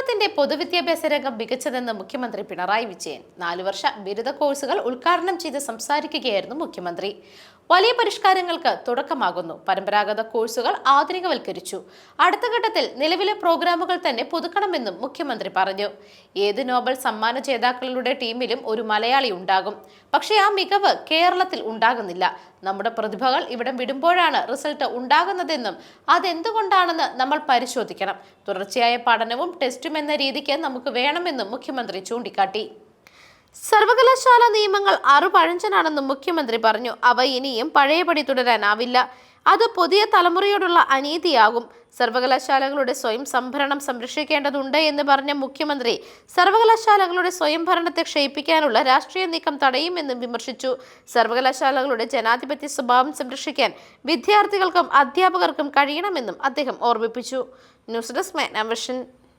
കേരളത്തിന്റെ പൊതുവിദ്യാഭ്യാസ രംഗം മികച്ചതെന്ന് മുഖ്യമന്ത്രി പിണറായി വിജയൻ. നാലു വർഷ ബിരുദ കോഴ്സുകൾ ഉദ്ഘാടനം ചെയ്ത് സംസാരിക്കുകയായിരുന്നു മുഖ്യമന്ത്രി. വലിയ പരിഷ്കാരങ്ങൾക്ക് തുടക്കമാകുന്നു. പരമ്പരാഗത കോഴ്സുകൾ ആധുനികവൽക്കരിച്ചു. അടുത്ത ഘട്ടത്തിൽ നിലവിലെ പ്രോഗ്രാമുകൾ തന്നെ പുതുക്കണമെന്നും മുഖ്യമന്ത്രി പറഞ്ഞു. ഏത് നോബൽ സമ്മാന ജേതാക്കളുടെ ടീമിലും ഒരു മലയാളി ഉണ്ടാകും. പക്ഷേ ആ മികവ് കേരളത്തിൽ ഉണ്ടാകുന്നില്ല. നമ്മുടെ പ്രതിഭകൾ ഇവിടെ വിടുമ്പോഴാണ് റിസൾട്ട് ഉണ്ടാകുന്നതെന്നും അതെന്തുകൊണ്ടാണെന്ന് നമ്മൾ പരിശോധിക്കണം. തുടർച്ചയായ പഠനവും ടെസ്റ്റും എന്ന രീതിക്ക് നമുക്ക് വേണമെന്നും മുഖ്യമന്ത്രി ചൂണ്ടിക്കാട്ടി. സർവകലാശാല നിയമങ്ങൾ അറുപഴഞ്ചനാണെന്നും മുഖ്യമന്ത്രി പറഞ്ഞു. അവ ഇനിയും പഴയപടി തുടരാനാവില്ല. അത് പുതിയ തലമുറയോടുള്ള അനീതിയാകും. സർവകലാശാലകളുടെ സ്വയം സംഭരണം സംരക്ഷിക്കേണ്ടതുണ്ട് എന്ന് പറഞ്ഞ മുഖ്യമന്ത്രി സർവകലാശാലകളുടെ സ്വയം ഭരണത്തെ ക്ഷയിപ്പിക്കാനുള്ള രാഷ്ട്രീയ നീക്കം തടയുമെന്നും വിമർശിച്ചു. സർവകലാശാലകളുടെ ജനാധിപത്യ സ്വഭാവം സംരക്ഷിക്കാൻ വിദ്യാർത്ഥികൾക്കും അധ്യാപകർക്കും കഴിയണമെന്നും അദ്ദേഹം ഓർമ്മിപ്പിച്ചു. News desk മാനവഷൻ.